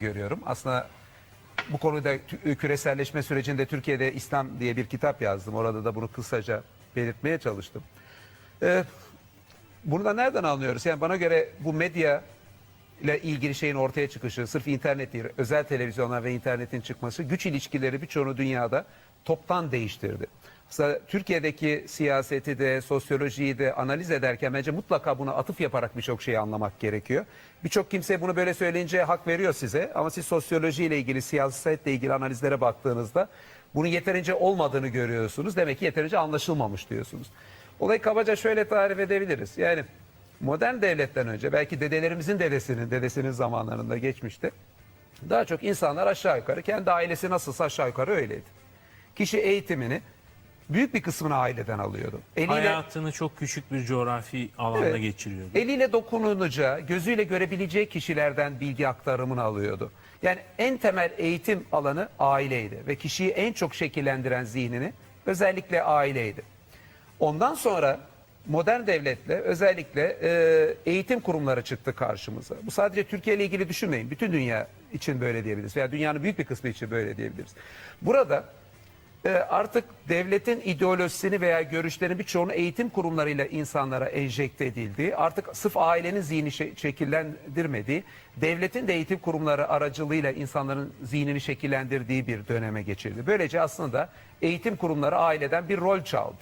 görüyorum. Aslında bu konuda küreselleşme sürecinde Türkiye'de İslam diye bir kitap yazdım. Orada da bunu kısaca belirtmeye çalıştım. Ee, bunu da nereden anlıyoruz? Yani bana göre bu medya ile ilgili şeyin ortaya çıkışı, sırf internet değil, özel televizyonlar ve internetin çıkması güç ilişkileri birçoğunu dünyada toptan değiştirdi. Türkiye'deki siyaseti de, sosyolojiyi de analiz ederken bence mutlaka buna atıf yaparak birçok şeyi anlamak gerekiyor. Birçok kimse bunu böyle söyleyince hak veriyor size ama siz sosyolojiyle ilgili, siyasetle ilgili analizlere baktığınızda bunun yeterince olmadığını görüyorsunuz. Demek ki yeterince anlaşılmamış diyorsunuz. Olayı kabaca şöyle tarif edebiliriz. Yani modern devletten önce belki dedelerimizin dedesinin dedesinin zamanlarında geçmişti. Daha çok insanlar aşağı yukarı kendi ailesi nasılsa aşağı yukarı öyleydi. Kişi eğitimini büyük bir kısmını aileden alıyordu. Eliyle, Hayatını çok küçük bir coğrafi alanda Evet. geçiriyordu. eliyle dokununacağı, gözüyle görebileceği kişilerden bilgi aktarımını alıyordu. Yani en temel eğitim alanı aileydi ve kişiyi en çok şekillendiren zihnini özellikle aileydi. Ondan sonra modern devletle özellikle e, eğitim kurumları çıktı karşımıza. Bu sadece Türkiye ile ilgili düşünmeyin. Bütün dünya için böyle diyebiliriz veya dünyanın büyük bir kısmı için böyle diyebiliriz. Burada artık devletin ideolojisini veya görüşlerini birçoğunu eğitim kurumlarıyla insanlara enjekte edildiği, artık sırf ailenin zihni şe- şekillendirmediği, devletin de eğitim kurumları aracılığıyla insanların zihnini şekillendirdiği bir döneme geçildi. Böylece aslında eğitim kurumları aileden bir rol çaldı.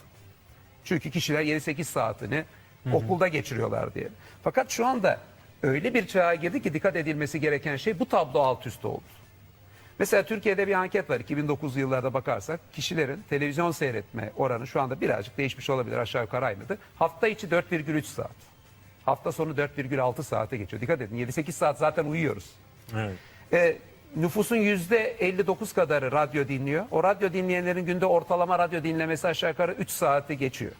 Çünkü kişiler 7-8 saatini okulda geçiriyorlar diye. Fakat şu anda öyle bir çağa girdi ki dikkat edilmesi gereken şey bu tablo alt üst oldu. Mesela Türkiye'de bir anket var 2009 yıllarda bakarsak kişilerin televizyon seyretme oranı şu anda birazcık değişmiş olabilir aşağı yukarı aynıdır. Hafta içi 4,3 saat. Hafta sonu 4,6 saate geçiyor. Dikkat edin 7-8 saat zaten uyuyoruz. Evet. E, nüfusun yüzde 59 kadarı radyo dinliyor. O radyo dinleyenlerin günde ortalama radyo dinlemesi aşağı yukarı 3 saati geçiyor.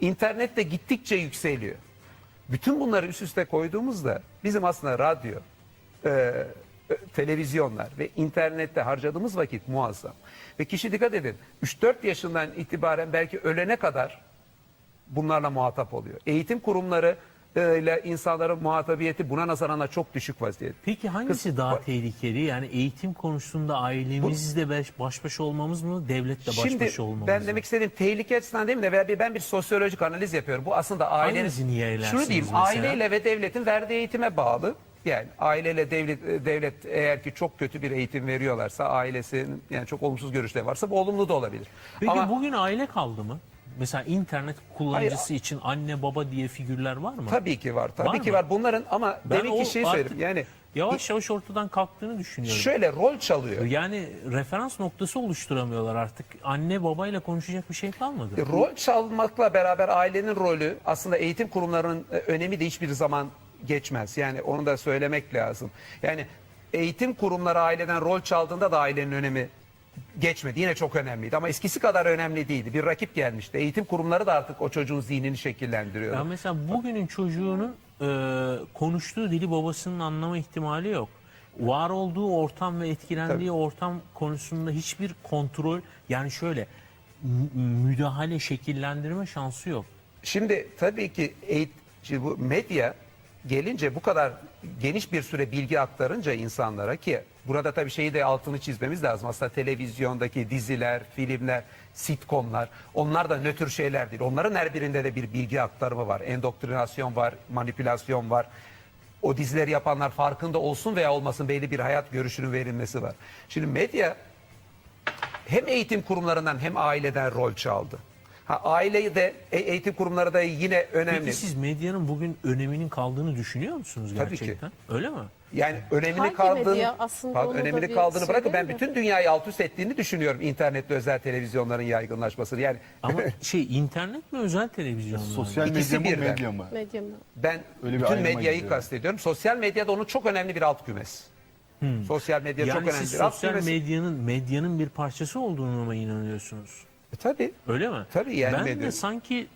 İnternet de gittikçe yükseliyor. Bütün bunları üst üste koyduğumuzda bizim aslında radyo, e, televizyonlar ve internette harcadığımız vakit muazzam. Ve kişi dikkat edin 3-4 yaşından itibaren belki ölene kadar bunlarla muhatap oluyor. Eğitim kurumları e, ile insanların muhatabiyeti buna nazaran çok düşük vaziyette. Peki hangisi daha tehlikeli? Yani eğitim konusunda ailemizle baş, baş başa olmamız mı, devletle baş Şimdi başa olmamız ben mı? demek istediğim tehlike açısından değil mi de ben bir sosyolojik analiz yapıyorum. Bu aslında ailenin Hanginizi niye şunu diyeyim mesela? aileyle ve devletin verdiği eğitime bağlı. Yani aileyle devlet e, devlet eğer ki çok kötü bir eğitim veriyorlarsa ailesinin yani çok olumsuz görüşleri varsa bu olumlu da olabilir. Peki Ama bugün aile kaldı mı? Mesela internet kullanıcısı için anne baba diye figürler var mı? tabii ki var. Tabii Var ki mı? var. Bunların ama Ben demin o ki şey artık söyledim. Yani Yavaş yavaş ortadan kalktığını düşünüyorum. şöyle rol çalıyor. Yani referans noktası oluşturamıyorlar artık. Anne babayla konuşacak bir şey kalmadı. Rol çalmakla beraber ailenin rolü aslında eğitim kurumlarının e, önemi de hiçbir zaman geçmez. Yani onu da söylemek lazım. Yani eğitim kurumları aileden rol çaldığında da ailenin önemi geçmedi. Yine çok önemliydi ama eskisi kadar önemli değildi. Bir rakip gelmişti. Eğitim kurumları da artık o çocuğun zihnini şekillendiriyor. Ya mesela bugünün çocuğunun e, konuştuğu dili babasının anlama ihtimali yok. Var olduğu ortam ve etkilendiği Tabii. ortam konusunda hiçbir kontrol yani şöyle mü- müdahale şekillendirme şansı yok. Şimdi tabii ki eğit- şimdi bu medya gelince bu kadar geniş bir süre bilgi aktarınca insanlara ki burada tabii şeyi de altını çizmemiz lazım. Aslında televizyondaki diziler, filmler, sitcomlar onlar da nötr şeyler değil. Onların her birinde de bir bilgi aktarımı var. Endoktrinasyon var, manipülasyon var. O dizileri yapanlar farkında olsun veya olmasın belli bir hayat görüşünün verilmesi var. Şimdi medya hem eğitim kurumlarından hem aileden rol çaldı. Ha, aileyi de e- eğitim kurumları da yine önemli. Peki siz medyanın bugün öneminin kaldığını düşünüyor musunuz Tabii ki. gerçekten? Öyle mi? Yani önemini Hangi kaldığını, medya? Aslında pardon, onu da önemini bir kaldığını bırakın ben mi? bütün dünyayı alt üst ettiğini düşünüyorum internetle özel televizyonların yaygınlaşmasını. Yani Ama şey internet mi özel televizyon mu? Sosyal İkisi medya mı birden. medya mı? Medya mı? ben Öyle bir bütün ayrıma medyayı gidiyor. kastediyorum. Sosyal medyada onun çok önemli bir alt kümes. Sosyal medya çok Hmm. yani önemli siz bir alt sosyal medyanın medyanın bir parçası olduğunu mu inanıyorsunuz? E, tabii. Öyle mi? Tabii yani ben de sanki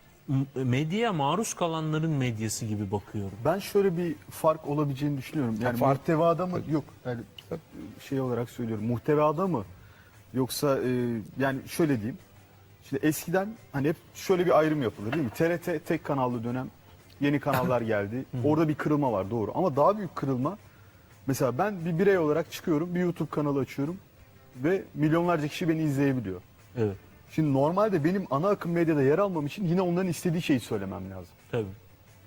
medyaya maruz kalanların medyası gibi bakıyorum. Ben şöyle bir fark olabileceğini düşünüyorum. Yani fark- muhtevada mı? Yok. Yani şey olarak söylüyorum. Muhtevada mı? Yoksa e, yani şöyle diyeyim. Şimdi eskiden hani hep şöyle bir ayrım yapılır değil mi? TRT tek kanallı dönem yeni kanallar geldi. Orada bir kırılma var doğru. Ama daha büyük kırılma Mesela ben bir birey olarak çıkıyorum, bir YouTube kanalı açıyorum ve milyonlarca kişi beni izleyebiliyor. Evet. Şimdi normalde benim ana akım medyada yer almam için yine onların istediği şeyi söylemem lazım. Tabii.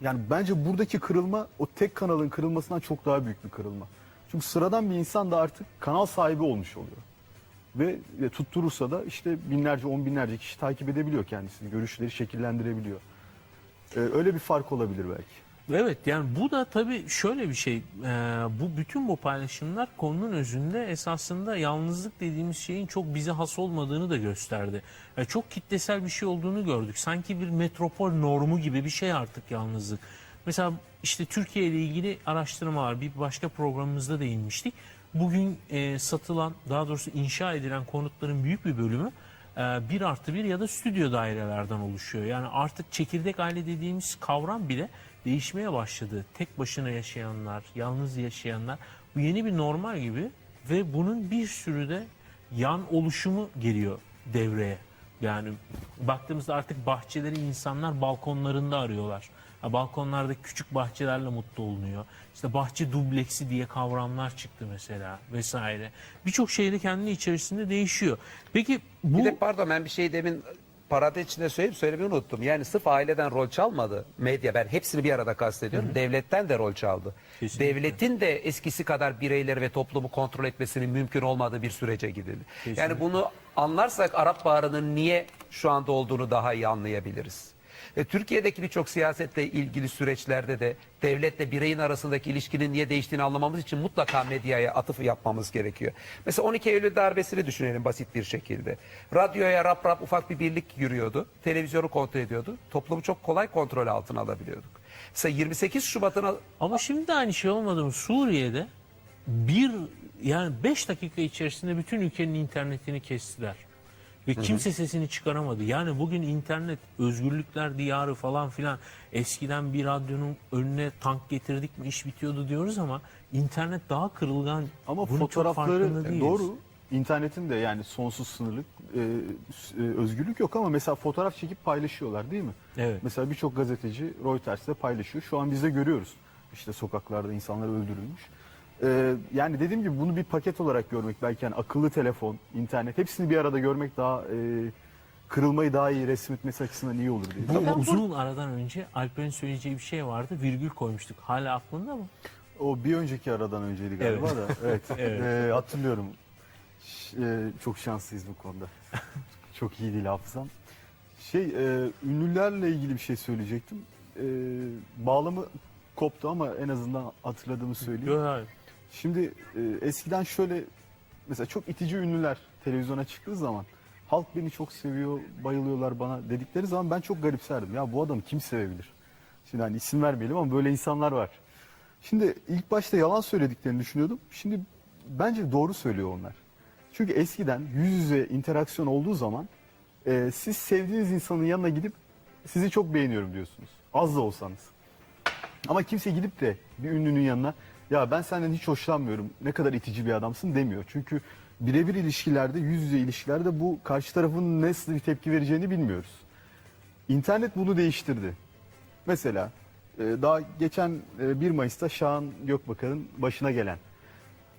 Yani bence buradaki kırılma o tek kanalın kırılmasından çok daha büyük bir kırılma. Çünkü sıradan bir insan da artık kanal sahibi olmuş oluyor. Ve e, tutturursa da işte binlerce, on binlerce kişi takip edebiliyor kendisini. Görüşleri şekillendirebiliyor. Ee, öyle bir fark olabilir belki. Evet yani bu da tabii şöyle bir şey. Ee, bu bütün bu paylaşımlar konunun özünde esasında yalnızlık dediğimiz şeyin çok bize has olmadığını da gösterdi. Yani çok kitlesel bir şey olduğunu gördük. Sanki bir metropol normu gibi bir şey artık yalnızlık. Mesela işte Türkiye ile ilgili araştırmalar bir başka programımızda değinmiştik. Bugün e, satılan daha doğrusu inşa edilen konutların büyük bir bölümü e, bir artı bir ya da stüdyo dairelerden oluşuyor. Yani artık çekirdek aile dediğimiz kavram bile değişmeye başladı. Tek başına yaşayanlar, yalnız yaşayanlar bu yeni bir normal gibi ve bunun bir sürü de yan oluşumu geliyor devreye. Yani baktığımızda artık bahçeleri insanlar balkonlarında arıyorlar. Ha, balkonlarda küçük bahçelerle mutlu olunuyor. İşte bahçe dubleksi diye kavramlar çıktı mesela vesaire. Birçok şey de kendi içerisinde değişiyor. Peki bu Bir de pardon ben bir şey demin parantez içinde söyleyip söylemeyi unuttum. Yani sırf aileden rol çalmadı medya. Ben hepsini bir arada kastediyorum. Devletten de rol çaldı. Kesinlikle. Devletin de eskisi kadar bireyleri ve toplumu kontrol etmesinin mümkün olmadığı bir sürece gidildi. Yani bunu anlarsak Arap Baharı'nın niye şu anda olduğunu daha iyi anlayabiliriz. E, Türkiye'deki birçok siyasetle ilgili süreçlerde de devletle bireyin arasındaki ilişkinin niye değiştiğini anlamamız için mutlaka medyaya atıf yapmamız gerekiyor. Mesela 12 Eylül darbesini düşünelim basit bir şekilde. Radyoya rap rap ufak bir birlik yürüyordu. Televizyonu kontrol ediyordu. Toplumu çok kolay kontrol altına alabiliyorduk. Mesela 28 Şubat'ın Ama şimdi aynı şey olmadı mı? Suriye'de bir yani 5 dakika içerisinde bütün ülkenin internetini kestiler. Ve kimse sesini çıkaramadı. Yani bugün internet özgürlükler diyarı falan filan eskiden bir radyonun önüne tank getirdik mi iş bitiyordu diyoruz ama internet daha kırılgan. Ama Bunun çok fotoğrafları değiliz. doğru. İnternetin de yani sonsuz sınırlık e, e, özgürlük yok ama mesela fotoğraf çekip paylaşıyorlar değil mi? Evet. Mesela birçok gazeteci Reuters'te paylaşıyor. Şu an biz de görüyoruz. İşte sokaklarda insanlar öldürülmüş. E, yani dediğim gibi bunu bir paket olarak görmek belki yani akıllı telefon, internet hepsini bir arada görmek daha e, kırılmayı daha iyi resmetmesi açısından iyi olur diye. Bu uzun aradan önce Alper'in söyleyeceği bir şey vardı. Virgül koymuştuk. Hala aklında mı? O bir önceki aradan önceydi galiba Evet. da. Evet. Evet. Ee, hatırlıyorum. Ş- e, çok şanslıyız bu konuda. çok iyi değil hafızam. Şey, e, ünlülerle ilgili bir şey söyleyecektim. E, bağlamı koptu ama en azından hatırladığımı söyleyeyim. Yok hayır. Şimdi e, eskiden şöyle mesela çok itici ünlüler televizyona çıktığı zaman halk beni çok seviyor, bayılıyorlar bana dedikleri zaman ben çok garipserdim. Ya bu adamı kim sevebilir? Şimdi hani isim vermeyelim ama böyle insanlar var. Şimdi ilk başta yalan söylediklerini düşünüyordum. Şimdi bence doğru söylüyor onlar. Çünkü eskiden yüz yüze interaksiyon olduğu zaman e, siz sevdiğiniz insanın yanına gidip sizi çok beğeniyorum diyorsunuz. Az da olsanız. Ama kimse gidip de bir ünlünün yanına ya ben senden hiç hoşlanmıyorum ne kadar itici bir adamsın demiyor. Çünkü birebir ilişkilerde yüz yüze ilişkilerde bu karşı tarafın nasıl bir tepki vereceğini bilmiyoruz. İnternet bunu değiştirdi. Mesela e, daha geçen e, 1 Mayıs'ta Şahan Gökbakar'ın başına gelen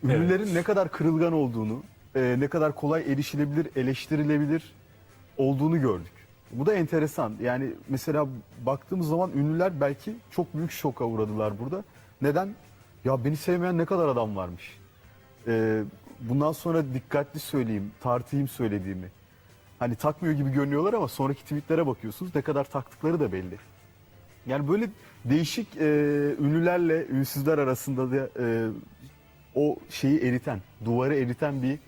ünlülerin ne kadar kırılgan olduğunu, e, ne kadar kolay erişilebilir, eleştirilebilir olduğunu gördük. Bu da enteresan. Yani mesela baktığımız zaman ünlüler belki çok büyük şoka uğradılar burada. Neden? Ya beni sevmeyen ne kadar adam varmış. E, bundan sonra dikkatli söyleyeyim, tartayım söylediğimi. Hani takmıyor gibi görünüyorlar ama sonraki tweetlere bakıyorsunuz ne kadar taktıkları da belli. Yani böyle değişik e, ünlülerle ünsüzler arasında da e, o şeyi eriten, duvarı eriten bir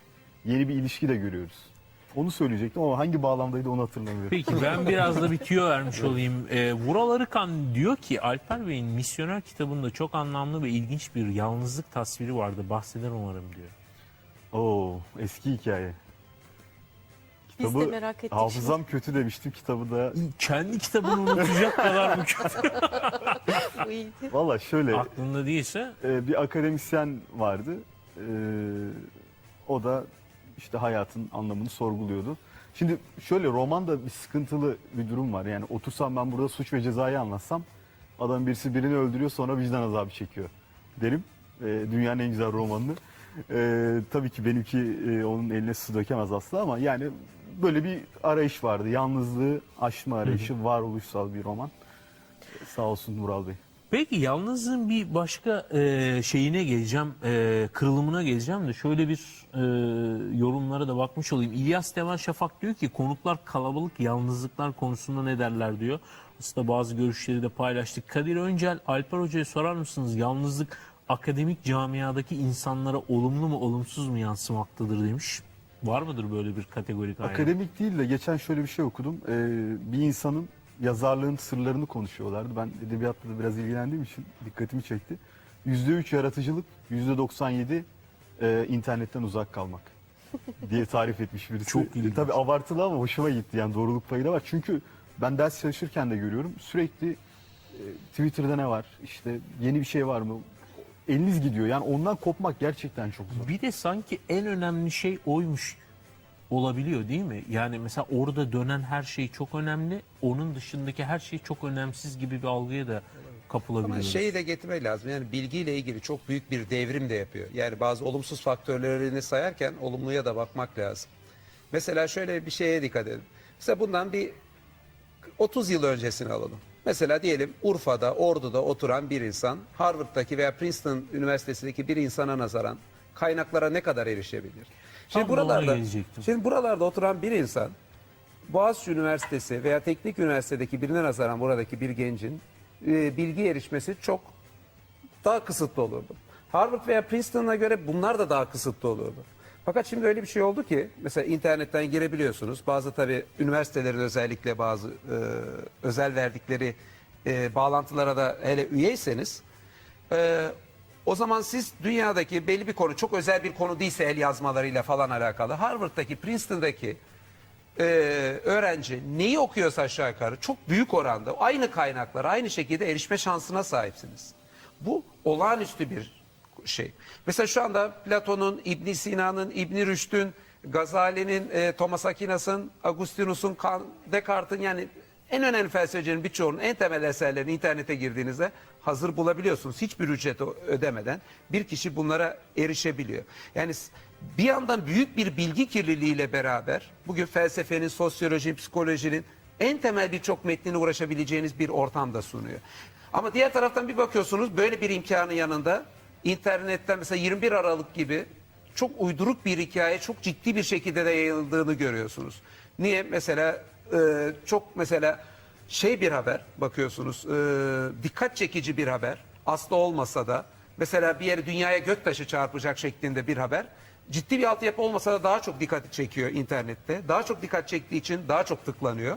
yeni bir ilişki de görüyoruz. Onu söyleyecektim ama hangi bağlamdaydı onu hatırlamıyorum. Peki ben biraz da bir tüyo vermiş olayım. Ee, Vural Arıkan diyor ki Alper Bey'in Misyoner kitabında çok anlamlı ve ilginç bir yalnızlık tasviri vardı. Bahseder umarım diyor. Oo, eski hikaye. Biz de merak ettik Hafızam kötü demiştim kitabı da. Kendi kitabını unutacak kadar mı kötü? Bu iyiydi. Valla şöyle Aklında değilse e, bir akademisyen vardı. E, o da işte hayatın anlamını sorguluyordu. Şimdi şöyle romanda bir sıkıntılı bir durum var. Yani otursam ben burada suç ve cezayı anlatsam adam birisi birini öldürüyor sonra vicdan azabı çekiyor derim. e, dünyanın en güzel romanını. E, tabii ki benimki e, onun eline su dökemez asla ama yani böyle bir arayış vardı. Yalnızlığı aşma arayışı, varoluşsal bir roman. Sağ olsun Mural Bey. Peki yalnızlığın bir başka e, şeyine geleceğim, e, kırılımına geleceğim de şöyle bir e, yorumlara da bakmış olayım. İlyas Devan Şafak diyor ki konuklar kalabalık yalnızlıklar konusunda ne derler diyor. Aslında bazı görüşleri de paylaştık. Kadir Öncel, Alper Hoca'ya sorar mısınız yalnızlık akademik camiadaki insanlara olumlu mu olumsuz mu yansımaktadır demiş. Var mıdır böyle bir kategorik ayrım? Akademik değil de geçen şöyle bir şey okudum. E, bir insanın yazarlığın sırlarını konuşuyorlardı. Ben edebiyatla da biraz ilgilendiğim için dikkatimi çekti. %3 yaratıcılık, %97 e, internetten uzak kalmak diye tarif etmiş birisi. Çok ilginç. Tabii abartılı ama hoşuma gitti yani doğruluk payı da var. Çünkü ben ders çalışırken de görüyorum sürekli e, Twitter'da ne var işte yeni bir şey var mı eliniz gidiyor yani ondan kopmak gerçekten çok zor. Bir de sanki en önemli şey oymuş olabiliyor değil mi? Yani mesela orada dönen her şey çok önemli. Onun dışındaki her şey çok önemsiz gibi bir algıya da Ama kapılabiliyoruz. şeyi de getirmek lazım. Yani bilgiyle ilgili çok büyük bir devrim de yapıyor. Yani bazı olumsuz faktörlerini sayarken olumluya da bakmak lazım. Mesela şöyle bir şeye dikkat edin. Mesela bundan bir 30 yıl öncesini alalım. Mesela diyelim Urfa'da, Ordu'da oturan bir insan Harvard'daki veya Princeton Üniversitesi'ndeki bir insana nazaran kaynaklara ne kadar erişebilir? Şimdi Tam da ona buralarda gelecektim. Şimdi buralarda oturan bir insan Boğaziçi Üniversitesi veya Teknik Üniversitedeki birine nazaran buradaki bir gencin e, bilgi erişmesi çok daha kısıtlı olurdu. Harvard veya Princeton'a göre bunlar da daha kısıtlı olurdu. Fakat şimdi öyle bir şey oldu ki mesela internetten girebiliyorsunuz. Bazı tabii üniversitelerin özellikle bazı e, özel verdikleri e, bağlantılara da hele üyeyseniz e, o zaman siz dünyadaki belli bir konu çok özel bir konu değilse el yazmalarıyla falan alakalı Harvard'daki Princeton'daki e, öğrenci neyi okuyorsa aşağı yukarı çok büyük oranda aynı kaynaklara aynı şekilde erişme şansına sahipsiniz. Bu olağanüstü bir şey. Mesela şu anda Platon'un, İbn Sina'nın, İbn Rüşd'ün, Gazali'nin, e, Thomas Aquinas'ın, Agustinus'un, Descartes'in yani en önemli felsefecilerin birçoğunun en temel eserlerini internete girdiğinizde hazır bulabiliyorsunuz. Hiçbir ücret ödemeden bir kişi bunlara erişebiliyor. Yani bir yandan büyük bir bilgi kirliliğiyle beraber bugün felsefenin, sosyolojinin, psikolojinin en temel birçok metnine uğraşabileceğiniz bir ortam da sunuyor. Ama diğer taraftan bir bakıyorsunuz böyle bir imkanın yanında internetten mesela 21 Aralık gibi çok uyduruk bir hikaye çok ciddi bir şekilde de yayıldığını görüyorsunuz. Niye? Mesela çok mesela şey bir haber bakıyorsunuz e, dikkat çekici bir haber aslı olmasa da mesela bir yere dünyaya göktaşı çarpacak şeklinde bir haber ciddi bir altyapı olmasa da daha çok dikkat çekiyor internette. Daha çok dikkat çektiği için daha çok tıklanıyor.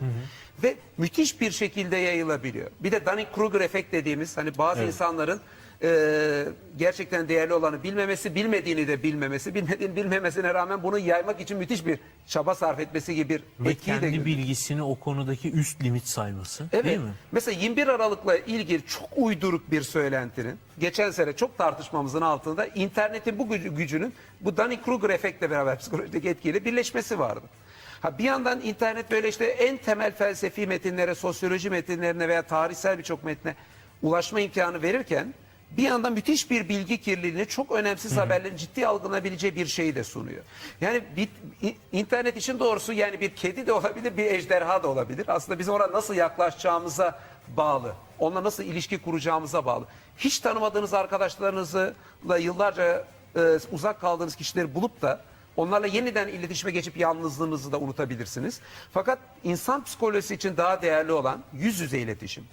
Ve müthiş bir şekilde yayılabiliyor. Bir de Dunning-Kruger efekt dediğimiz hani bazı insanların e, gerçekten değerli olanı bilmemesi, bilmediğini de bilmemesi, bilmediğini bilmemesine rağmen bunu yaymak için müthiş bir çaba sarf etmesi gibi bir Ve etkiyi de kendi bilgisini o konudaki üst limit sayması Evet. değil mi? Mesela 21 Aralık'la ilgili çok uyduruk bir söylentinin geçen sene çok tartışmamızın altında internetin bu gücü- gücünün bu Dunning-Kruger efektle beraber psikolojideki etkiyle birleşmesi vardı. Ha bir yandan internet böyle işte en temel felsefi metinlere, sosyoloji metinlerine veya tarihsel birçok metne ulaşma imkanı verirken bir yandan müthiş bir bilgi kirliliğini çok önemsiz haberlerin ciddi algılanabileceği bir şeyi de sunuyor. Yani bir, internet için doğrusu yani bir kedi de olabilir, bir ejderha da olabilir. Aslında bizim ona nasıl yaklaşacağımıza bağlı. Onunla nasıl ilişki kuracağımıza bağlı. Hiç tanımadığınız arkadaşlarınızla yıllarca e, uzak kaldığınız kişileri bulup da onlarla yeniden iletişime geçip yalnızlığınızı da unutabilirsiniz. Fakat insan psikolojisi için daha değerli olan yüz yüze iletişim.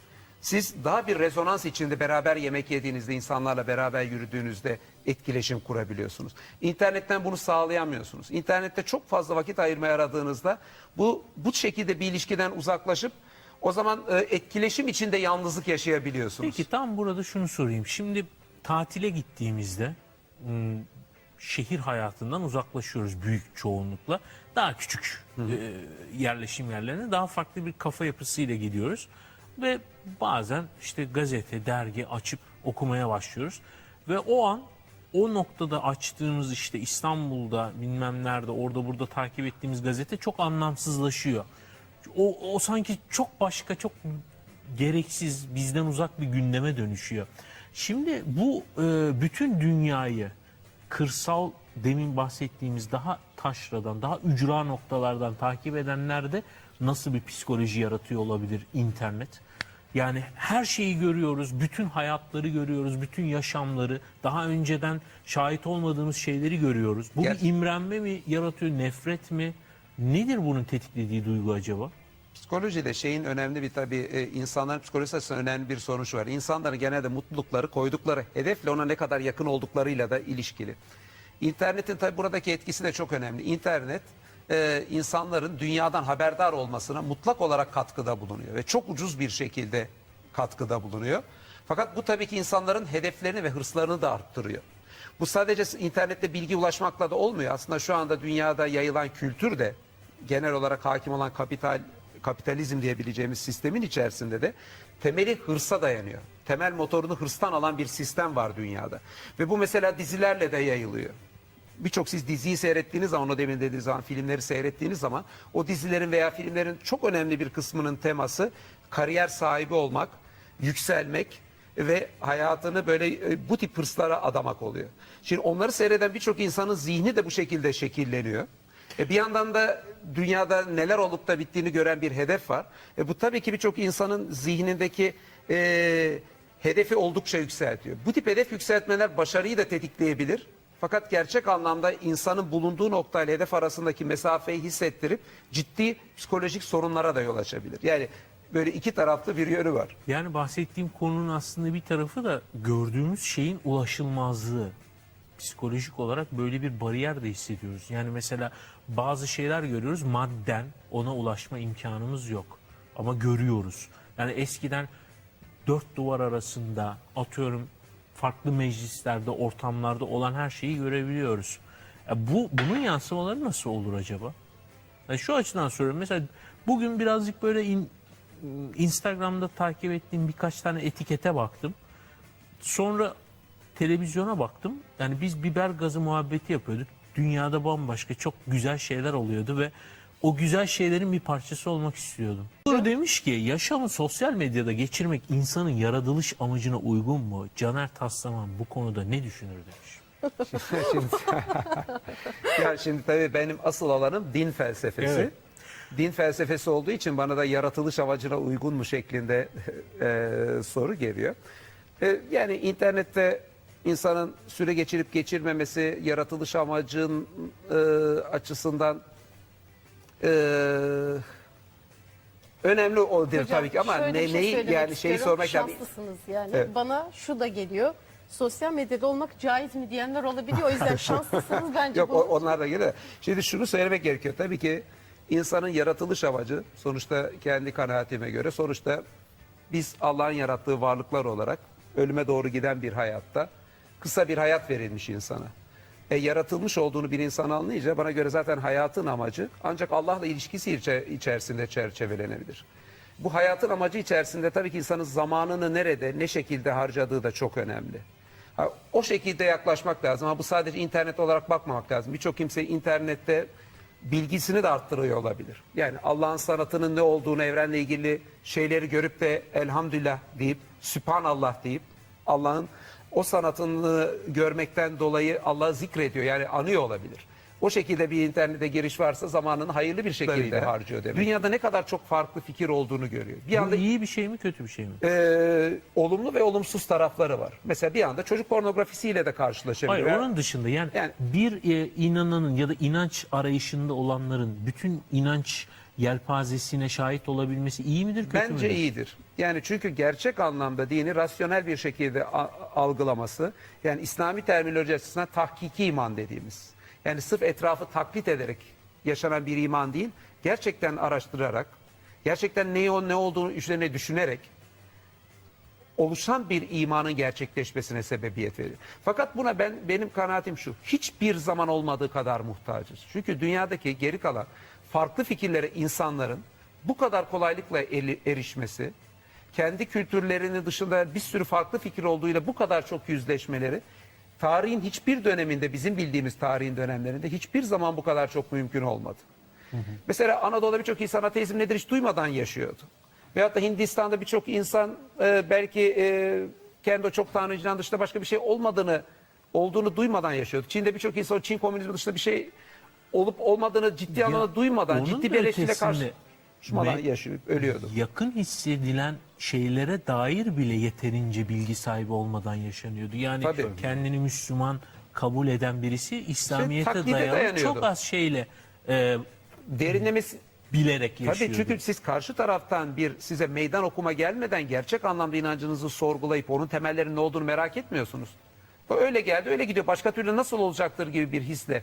Siz daha bir rezonans içinde beraber yemek yediğinizde, insanlarla beraber yürüdüğünüzde etkileşim kurabiliyorsunuz. İnternetten bunu sağlayamıyorsunuz. İnternette çok fazla vakit ayırmaya aradığınızda bu bu şekilde bir ilişkiden uzaklaşıp o zaman e, etkileşim içinde yalnızlık yaşayabiliyorsunuz. Peki tam burada şunu sorayım. Şimdi tatile gittiğimizde şehir hayatından uzaklaşıyoruz büyük çoğunlukla. Daha küçük e, yerleşim yerlerine daha farklı bir kafa yapısıyla gidiyoruz. Ve bazen işte gazete, dergi açıp okumaya başlıyoruz. Ve o an o noktada açtığımız işte İstanbul'da bilmem nerede orada burada takip ettiğimiz gazete çok anlamsızlaşıyor. O, o sanki çok başka çok gereksiz bizden uzak bir gündeme dönüşüyor. Şimdi bu e, bütün dünyayı kırsal demin bahsettiğimiz daha taşradan, daha ücra noktalardan takip edenlerde nasıl bir psikoloji yaratıyor olabilir internet? Yani her şeyi görüyoruz, bütün hayatları görüyoruz, bütün yaşamları, daha önceden şahit olmadığımız şeyleri görüyoruz. Bu Ger- bir imrenme mi yaratıyor, nefret mi? Nedir bunun tetiklediği duygu acaba? Psikolojide şeyin önemli bir tabii e, insanların psikolojisi açısından önemli bir sonuç var. İnsanların genelde mutlulukları koydukları hedefle ona ne kadar yakın olduklarıyla da ilişkili. İnternetin tabii buradaki etkisi de çok önemli. İnternet e, insanların dünyadan haberdar olmasına mutlak olarak katkıda bulunuyor ve çok ucuz bir şekilde katkıda bulunuyor. Fakat bu tabii ki insanların hedeflerini ve hırslarını da arttırıyor. Bu sadece internette bilgi ulaşmakla da olmuyor. Aslında şu anda dünyada yayılan kültür de genel olarak hakim olan kapital kapitalizm diyebileceğimiz sistemin içerisinde de temeli hırsa dayanıyor. Temel motorunu hırstan alan bir sistem var dünyada. Ve bu mesela dizilerle de yayılıyor. Birçok siz diziyi seyrettiğiniz zaman, o demin dediğiniz zaman filmleri seyrettiğiniz zaman o dizilerin veya filmlerin çok önemli bir kısmının teması kariyer sahibi olmak, yükselmek ve hayatını böyle e, bu tip hırslara adamak oluyor. Şimdi onları seyreden birçok insanın zihni de bu şekilde şekilleniyor. E bir yandan da dünyada neler olup da bittiğini gören bir hedef var. E bu tabii ki birçok insanın zihnindeki e, hedefi oldukça yükseltiyor. Bu tip hedef yükseltmeler başarıyı da tetikleyebilir. Fakat gerçek anlamda insanın bulunduğu noktayla hedef arasındaki mesafeyi hissettirip ciddi psikolojik sorunlara da yol açabilir. Yani böyle iki taraflı bir yönü var. Yani bahsettiğim konunun aslında bir tarafı da gördüğümüz şeyin ulaşılmazlığı. Psikolojik olarak böyle bir bariyer de hissediyoruz. Yani mesela bazı şeyler görüyoruz madden ona ulaşma imkanımız yok. Ama görüyoruz. Yani eskiden dört duvar arasında atıyorum farklı meclislerde, ortamlarda olan her şeyi görebiliyoruz. Ya bu bunun yansımaları nasıl olur acaba? Yani şu açıdan soruyorum. Mesela bugün birazcık böyle in- Instagram'da takip ettiğim birkaç tane etikete baktım. Sonra televizyona baktım. Yani biz biber gazı muhabbeti yapıyorduk. Dünyada bambaşka çok güzel şeyler oluyordu ve o güzel şeylerin bir parçası olmak istiyordum. Doğru demiş ki yaşamı sosyal medyada geçirmek insanın yaratılış amacına uygun mu? Caner Taslaman bu konuda ne düşünür demiş. şimdi, ya şimdi tabii benim asıl alanım din felsefesi. Evet. Din felsefesi olduğu için bana da yaratılış amacına uygun mu şeklinde e, soru geliyor. E, yani internette insanın süre geçirip geçirmemesi yaratılış amacın e, açısından e, önemli odur Hocam, tabii ki ama şöyle bir ne, şey neyi söylemek yani şeyi istiyorum. sormak lazım. Şanslısınız yani. Evet. Bana şu da geliyor. Sosyal medyada olmak caiz mi diyenler olabiliyor. O yüzden şanslısınız bence Yok bu. onlar da gelir. Şimdi şunu söylemek gerekiyor. Tabii ki insanın yaratılış amacı sonuçta kendi kanaatime göre sonuçta biz Allah'ın yarattığı varlıklar olarak ölüme doğru giden bir hayatta kısa bir hayat verilmiş insana. E, yaratılmış olduğunu bir insan anlayınca bana göre zaten hayatın amacı ancak Allah'la ilişkisi içe- içerisinde çerçevelenebilir. Bu hayatın amacı içerisinde tabii ki insanın zamanını nerede, ne şekilde harcadığı da çok önemli. Ha, o şekilde yaklaşmak lazım. Ha, bu sadece internet olarak bakmamak lazım. Birçok kimse internette bilgisini de arttırıyor olabilir. Yani Allah'ın sanatının ne olduğunu, evrenle ilgili şeyleri görüp de elhamdülillah deyip, sübhanallah deyip Allah'ın o sanatını görmekten dolayı Allah'ı zikrediyor. Yani anıyor olabilir. O şekilde bir internete giriş varsa zamanını hayırlı bir şekilde harcıyor demek. Dünyada ne kadar çok farklı fikir olduğunu görüyor. Bir Bu anda iyi bir şey mi kötü bir şey mi? e, olumlu ve olumsuz tarafları var. Mesela bir anda çocuk pornografisiyle de karşılaşabiliyor. Hayır onun dışında yani, Yani- bir e, inananın ya da inanç arayışında olanların bütün inanç yelpazesine şahit olabilmesi iyi midir kötü Bence müdür? iyidir. Yani çünkü gerçek anlamda dini rasyonel bir şekilde algılaması, yani İslami terminoloji açısından tahkiki iman dediğimiz. Yani sırf etrafı taklit ederek yaşanan bir iman değil, gerçekten araştırarak, gerçekten ne o ne olduğunu üzerine düşünerek oluşan bir imanın gerçekleşmesine sebebiyet verir. Fakat buna ben benim kanaatim şu. Hiçbir zaman olmadığı kadar muhtacız. Çünkü dünyadaki geri kalan farklı fikirlere insanların bu kadar kolaylıkla erişmesi, kendi kültürlerinin dışında bir sürü farklı fikir olduğuyla bu kadar çok yüzleşmeleri tarihin hiçbir döneminde bizim bildiğimiz tarihin dönemlerinde hiçbir zaman bu kadar çok mümkün olmadı. Mesela Anadolu'da birçok insan ateizm nedir hiç duymadan yaşıyordu. Veyahut da Hindistan'da birçok insan e, belki e, kendi o çok tanrıcıdan dışında başka bir şey olmadığını olduğunu duymadan yaşıyordu. Çin'de birçok insan Çin komünizmi dışında bir şey olup olmadığını ciddi Ya, anlamda duymadan ciddi bir ötesinde karşılaşmadan yaşayıp ölüyordu. yakın hissedilen şeylere dair bile yeterince bilgi sahibi olmadan yaşanıyordu. Yani Tabii. kendini Müslüman kabul eden birisi İslamiyet'e taklide dayalı çok az şeyle e, Derinlemesi bilerek Tabii yaşıyordu. çünkü siz karşı taraftan bir size meydan okuma gelmeden gerçek anlamda inancınızı sorgulayıp onun temellerinin ne olduğunu merak etmiyorsunuz. O öyle geldi öyle gidiyor. Başka türlü nasıl olacaktır gibi bir hisle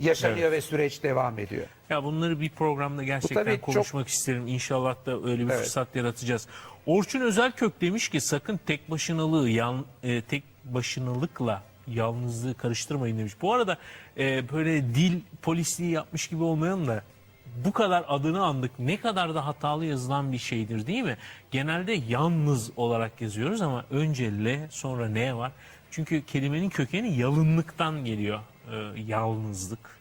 yaşanıyor ve süreç devam ediyor. Ya bunları bir programda gerçekten çok- konuşmak isterim. İnşallah da öyle bir Evet. fırsat yaratacağız. Orçun Özelkök demiş ki sakın tek başınalığı yan, e, tek başınalıkla yalnızlığı karıştırmayın demiş. Bu arada e, böyle dil polisliği yapmış gibi olmayan da bu kadar adını andık ne kadar da hatalı yazılan bir şeydir değil mi? Genelde yalnız olarak yazıyoruz ama önce L sonra N var. Çünkü kelimenin kökeni yalınlıktan geliyor. E, yalnızlık.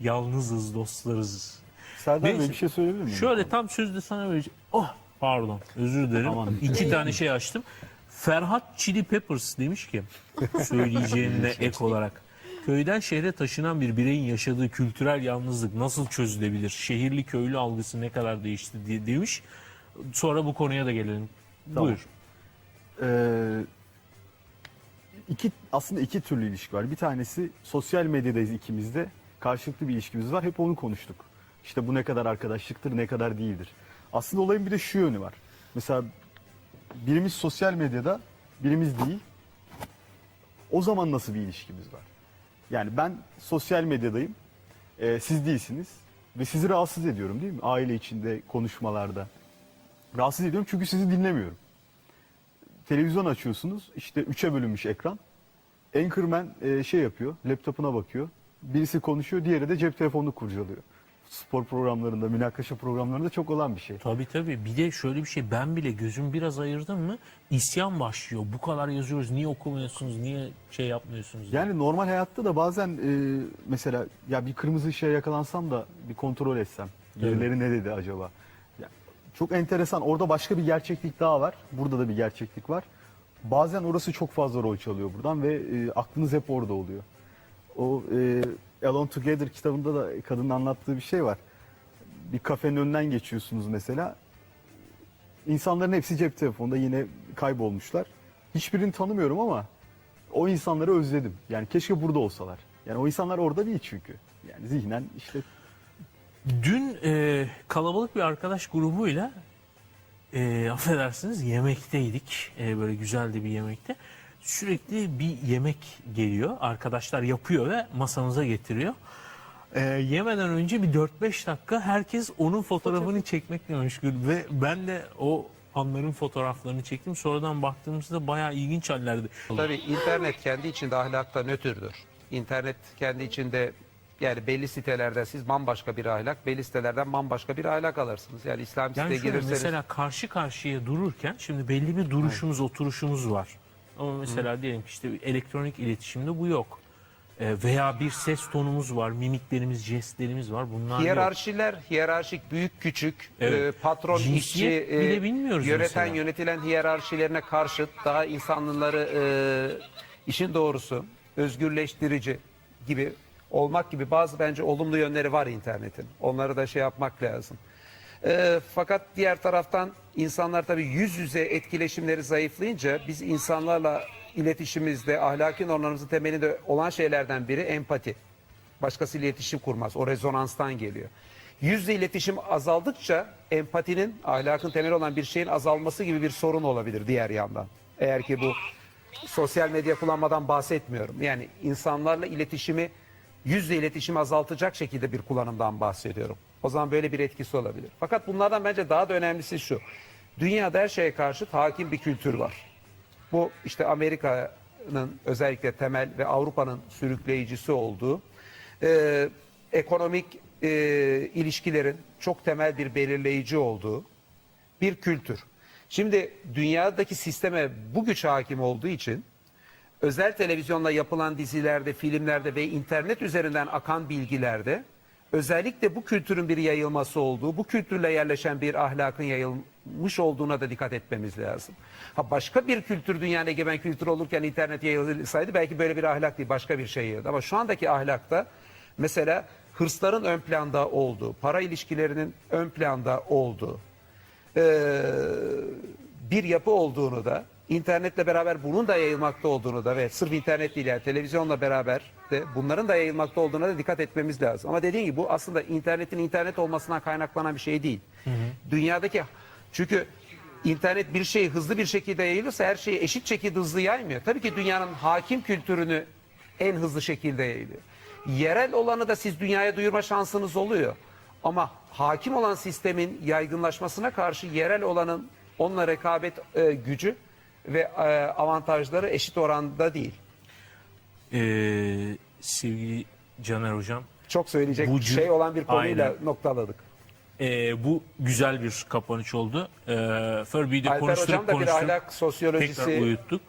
Yalnızız dostlarız. Serdar Bey Neyse. bir şey söyleyebilir miyim? Şöyle tam sözde sana vereceğim. Oh pardon özür dilerim. Aman. İki tane şey açtım. Ferhat Chili Peppers demiş ki söyleyeceğimle ek olarak. Köyden şehre taşınan bir bireyin yaşadığı kültürel yalnızlık nasıl çözülebilir? Şehirli köylü algısı ne kadar değişti diye demiş. Sonra bu konuya da gelelim. Tamam. Buyur. Ee, iki aslında iki türlü ilişki var. Bir tanesi sosyal medyadayız ikimiz de. Karşılıklı bir ilişkimiz var. Hep onu konuştuk. İşte bu ne kadar arkadaşlıktır, ne kadar değildir. Aslında olayın bir de şu yönü var. Mesela birimiz sosyal medyada, birimiz değil. O zaman nasıl bir ilişkimiz var? Yani ben sosyal medyadayım, ee, siz değilsiniz ve sizi rahatsız ediyorum değil mi? Aile içinde, konuşmalarda. Rahatsız ediyorum çünkü sizi dinlemiyorum televizyon açıyorsunuz işte üçe bölünmüş ekran. Anchorman e, şey yapıyor laptopuna bakıyor. Birisi konuşuyor diğeri de cep telefonunu kurcalıyor. Spor programlarında münakaşa programlarında çok olan bir şey. Tabii tabii. Bir de şöyle bir şey ben bile gözüm biraz ayırdım mı isyan başlıyor. Bu kadar yazıyoruz niye okumuyorsunuz niye şey yapmıyorsunuz? diye. Yani normal hayatta da bazen e, mesela ya bir kırmızı ışığa yakalansam da bir kontrol etsem. Birileri ne dedi acaba? Çok enteresan. Orada başka bir gerçeklik daha var. Burada da bir gerçeklik var. Bazen orası çok fazla rol çalıyor buradan ve e, aklınız hep orada oluyor. O e, Alone Together kitabında da kadının anlattığı bir şey var. Bir kafenin önünden geçiyorsunuz mesela. İnsanların hepsi cep telefonunda yine kaybolmuşlar. Hiçbirini tanımıyorum ama o insanları özledim. Yani keşke burada olsalar. Yani o insanlar orada değil çünkü. Yani zihnen işte Dün e, kalabalık bir arkadaş grubuyla e, affedersiniz yemekteydik. E, böyle güzel de bir yemekte. Sürekli bir yemek geliyor. Arkadaşlar yapıyor ve masamıza getiriyor. E, yemeden önce bir 4-5 dakika herkes onun fotoğrafını çekmekle meşgul. Ve ben de o anların fotoğraflarını çektim. Sonradan baktığımızda bayağı ilginç hallerdi. Tabii internet kendi içinde ahlakta nötrdür. İnternet kendi içinde yani belli sitelerden siz bambaşka bir ahlak, belli sitelerden bambaşka bir ahlak alırsınız. Yani İslam Yani siteye girirseniz mesela karşı karşıya dururken şimdi belli bir duruşumuz, oturuşumuz var. Ama mesela diyelim ki işte elektronik iletişimde bu yok. Ee, veya bir ses tonumuz var, mimiklerimiz, jestlerimiz var. Bunlar yok. Hiyerarşiler, hiyerarşik büyük küçük, Evet. e, patron, Cinsiyet işçi, e, bile bilmiyoruz yöneten mesela. yönetilen hiyerarşilerine karşıt daha insanları e, işin doğrusu özgürleştirici gibi olmak gibi bazı bence olumlu yönleri var internetin. Onları da şey yapmak lazım. E, fakat diğer taraftan insanlar tabii yüz yüze etkileşimleri zayıflayınca biz insanlarla iletişimimizde ahlaki normlarımızın temelinde olan şeylerden biri empati. Başkasıyla iletişim kurmaz. O rezonanstan geliyor. Yüzle iletişim azaldıkça empatinin ahlakın temeli olan bir şeyin azalması gibi bir sorun olabilir diğer yandan. Eğer ki bu sosyal medya kullanmadan bahsetmiyorum. Yani insanlarla iletişimi yüzle iletişimi azaltacak şekilde bir kullanımdan bahsediyorum. O zaman böyle bir etkisi olabilir. Fakat bunlardan bence daha da önemlisi şu. Dünyada her şeye karşıt hakim bir kültür var. Bu işte Amerika'nın özellikle temel ve Avrupa'nın sürükleyicisi olduğu e, ekonomik e, ilişkilerin çok temel bir belirleyici olduğu bir kültür. Şimdi dünyadaki sisteme bu güç hakim olduğu için özel televizyonla yapılan dizilerde, filmlerde ve internet üzerinden akan bilgilerde özellikle bu kültürün bir yayılması olduğu, bu kültürle yerleşen bir ahlakın yayılmış olduğuna da dikkat etmemiz lazım. Ha başka bir kültür dünyanın egemen kültürü olurken internet yayılsaydı belki böyle bir ahlak değil başka bir şey yayıldı. Ama şu andaki ahlakta mesela hırsların ön planda olduğu, para ilişkilerinin ön planda olduğu, ee, bir yapı olduğunu da internetle beraber bunun da yayılmakta olduğunu da ve sırf internet değil yani televizyonla beraber de bunların da yayılmakta olduğuna da dikkat etmemiz lazım. Ama dediğim gibi bu aslında internetin internet olmasından kaynaklanan bir şey değil. Dünyadaki çünkü internet bir şeyi hızlı bir şekilde yayılırsa her şeyi eşit şekilde hızlı yaymıyor. Tabii ki dünyanın hakim kültürünü en hızlı şekilde yayılıyor. Yerel olanı da siz dünyaya duyurma şansınız oluyor. Ama hakim olan sistemin yaygınlaşmasına karşı yerel olanın onunla rekabet e, gücü ve e, avantajları eşit oranda değil. Ee, sevgili Caner Hocam, Çok söyleyecek Bu şey olan bir konuyla Aynen. noktaladık. ee, bu güzel bir kapanış oldu. Ee, Furby'de Alper konuştuk Hocam da bir konuştuk. ahlak Tekrar sosyolojisi uyuttuk.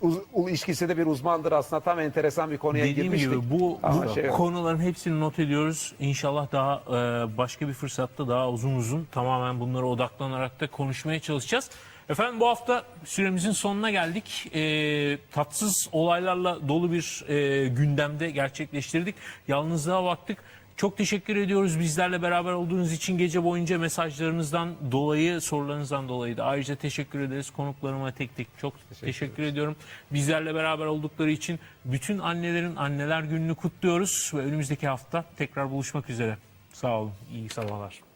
uz, ilişkisi de bir uzmandır aslında tam enteresan bir konuya Dediğim girmiştik. gibi bu, Ama bu şey konuların hepsini not ediyoruz. İnşallah daha e, başka bir fırsatta daha uzun uzun tamamen bunlara odaklanarak da konuşmaya çalışacağız. Efendim bu hafta süremizin sonuna geldik. E, tatsız olaylarla dolu bir e, gündemde gerçekleştirdik. Yalnızlığa baktık. Çok teşekkür ediyoruz bizlerle beraber olduğunuz için gece boyunca mesajlarınızdan dolayı, sorularınızdan dolayı da ayrıca teşekkür ederiz. Konuklarıma tek tek çok teşekkür, ediyorum. Bizlerle beraber oldukları için bütün annelerin anneler gününü kutluyoruz ve önümüzdeki hafta tekrar buluşmak üzere. Sağ olun, iyi sabahlar.